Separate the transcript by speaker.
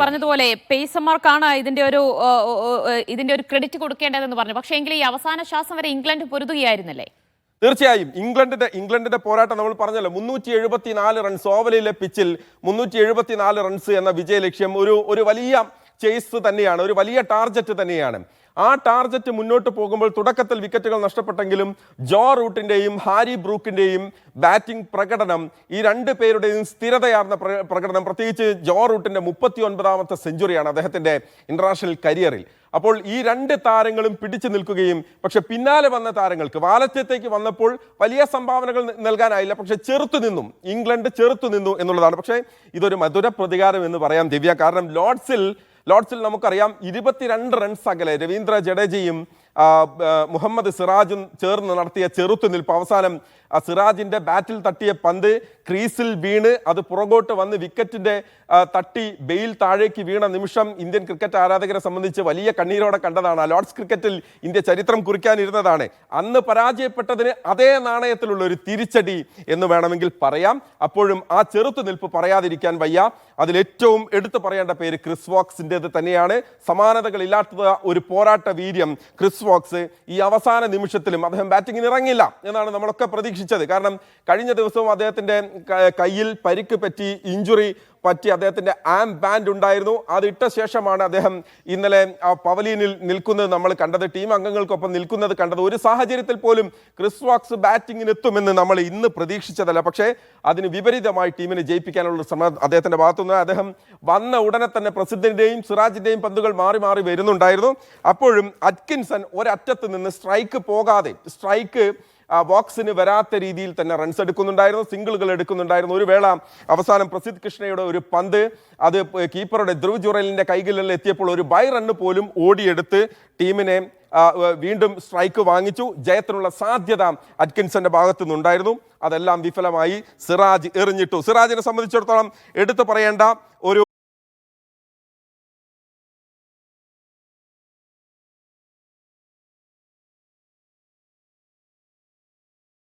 Speaker 1: പറഞ്ഞതുപോലെ പേസർമാർക്കാണ് ഇതിന്റെ ഒരു ഇതിന്റെ ഒരു ക്രെഡിറ്റ് കൊടുക്കേണ്ടതെന്ന് പറഞ്ഞു. പക്ഷേ എങ്കിൽ ഈ അവസാന ശ്വാസം വരെ ഇംഗ്ലണ്ട് പൊരുതുകയായിരുന്നല്ലേ?
Speaker 2: തീർച്ചയായും. ഇംഗ്ലണ്ടിന്റെ ഇംഗ്ലണ്ടിന്റെ പോരാട്ടം നമ്മൾ പറഞ്ഞല്ലോ മുന്നൂറ്റി എഴുപത്തിനാല് റൺസ് ഓവലിലെ പിച്ചിൽ മുന്നൂറ്റി എഴുപത്തിനാല് റൺസ് എന്ന വിജയ ലക്ഷ്യം ഒരു ഒരു വലിയ ചേസ് തന്നെയാണ് ഒരു വലിയ ടാർജറ്റ് തന്നെയാണ്. ആ ടാർജറ്റ് മുന്നോട്ട് പോകുമ്പോൾ തുടക്കത്തിൽ വിക്കറ്റുകൾ നഷ്ടപ്പെട്ടെങ്കിലും ജോ റൂട്ടിന്റെയും ഹാരി ബ്രൂക്കിന്റെയും ബാറ്റിംഗ് പ്രകടനം ഈ രണ്ട് പേരുടെയും സ്ഥിരതയാർന്ന പ്രകടനം പ്രത്യേകിച്ച് ജോ റൂട്ടിന്റെ മുപ്പത്തി ഒൻപതാമത്തെ സെഞ്ചുറിയാണ് അദ്ദേഹത്തിന്റെ ഇന്റർനാഷണൽ കരിയറിൽ. അപ്പോൾ ഈ രണ്ട് താരങ്ങളും പിടിച്ചു നിൽക്കുകയും പക്ഷെ പിന്നാലെ വന്ന താരങ്ങൾക്ക് വാലറ്റത്തേക്ക് വന്നപ്പോൾ വലിയ സംഭാവനകൾ നൽകാനായില്ല പക്ഷെ ചെറുത്തു നിന്നും ഇംഗ്ലണ്ട് ചെറുത്തു നിന്നു എന്നുള്ളതാണ്. പക്ഷേ ഇതൊരു മധുര പ്രതികാരം എന്ന് പറയാം ദിവ്യ കാരണം ലോർഡ്സിൽ ലോർഡ്സിൽ നമുക്കറിയാം ഇരുപത്തിരണ്ട് റൺസ് അകലെ രവീന്ദ്ര ജഡേജയും മുഹമ്മദ് സിറാജും ചേർന്ന് നടത്തിയ ചെറുത്തുനിൽപ്പ് അവസാനം സിറാജിന്റെ ബാറ്റിൽ തട്ടിയ പന്ത് ക്രീസിൽ വീണ് അത് പുറകോട്ട് വന്ന് വിക്കറ്റിന്റെ തട്ടി ബെയിൽ താഴേക്ക് വീണ നിമിഷം ഇന്ത്യൻ ക്രിക്കറ്റ് ആരാധകരെ സംബന്ധിച്ച് വലിയ കണ്ണീരോടെ കണ്ടതാണ്. ലോർഡ്സ് ക്രിക്കറ്റിൽ ഇന്ത്യ ചരിത്രം കുറിക്കാനിരുന്നതാണ്. അന്ന് പരാജയപ്പെട്ടതിന് അതേ നാണയത്തിലുള്ള ഒരു തിരിച്ചടി എന്ന് വേണമെങ്കിൽ പറയാം. അപ്പോഴും ആ ചെറുത്തുനിൽപ്പ് പറയാതിരിക്കാൻ വയ്യ. അതിൽ ഏറ്റവും എടുത്തു പറയേണ്ട പേര് ക്രിസ് വോക്സിന്റെത് തന്നെയാണ് സമാനതകളില്ലാത്ത ഒരു പോരാട്ട വീര്യം. ക്രിസ് വോക്സ് ഈ അവസാന നിമിഷത്തിലും അദ്ദേഹം ബാറ്റിങ്ങിന് ഇറങ്ങില്ല എന്നാണ് നമ്മളൊക്കെ പ്രതീക്ഷിച്ചത്. കാരണം കഴിഞ്ഞ ദിവസവും അദ്ദേഹത്തിന്റെ കയ്യിൽ പരിക്ക് പറ്റി ഇഞ്ചുറി പറ്റി അദ്ദേഹത്തിന്റെ ആം ബാൻഡ് ഉണ്ടായിരുന്നു. അത് ഇട്ട ശേഷമാണ് അദ്ദേഹം ഇന്നലെ ആ പവലിയനിൽ നിൽക്കുന്നത് നമ്മൾ കണ്ടത്. ടീം അംഗങ്ങൾക്കൊപ്പം നിൽക്കുന്നത് കണ്ടത്. ഒരു സാഹചര്യത്തിൽ പോലും ക്രിസ് വാക്സ് ബാറ്റിങ്ങിന് എത്തുമെന്ന് നമ്മൾ ഇന്ന് പ്രതീക്ഷിച്ചതല്ല. പക്ഷേ അതിന് വിപരീതമായി ടീമിനെ ജയിപ്പിക്കാനുള്ള ശ്രമം അദ്ദേഹത്തിന്റെ ഭാഗത്തുനിന്ന് അദ്ദേഹം വന്ന ഉടനെ തന്നെ പ്രസിദ്ധന്റെയും സിറാജിന്റെയും പന്തുകൾ മാറി മാറി വരുന്നുണ്ടായിരുന്നു. അപ്പോഴും അറ്റ്കിൻസൺ ഒരറ്റത്ത് നിന്ന് സ്ട്രൈക്ക് പോകാതെ സ്ട്രൈക്ക് ബോക്സിന് വരാത്ത രീതിയിൽ തന്നെ റൺസ് എടുക്കുന്നുണ്ടായിരുന്നു സിംഗിളുകൾ എടുക്കുന്നുണ്ടായിരുന്നു. ഒരു വേള അവസാനം പ്രസിദ്ധ് കൃഷ്ണയുടെ ഒരു പന്ത് അത് കീപ്പറുടെ ധ്രുവ് ജുറലിന്റെ കൈകളിൽ എത്തിയപ്പോൾ ഒരു ബൈ റണ്ണ് പോലും ഓടിയെടുത്ത് ടീമിനെ വീണ്ടും സ്ട്രൈക്ക് വാങ്ങിച്ചു. ജയത്തിനുള്ള സാധ്യത അറ്റ്കിൻസന്റെ ഭാഗത്തു നിന്നുണ്ടായിരുന്നു അതെല്ലാം വിഫലമായി സിറാജ് എറിഞ്ഞിട്ടു. സിറാജിനെ സംബന്ധിച്ചിടത്തോളം എടുത്തു പറയേണ്ട ഒരു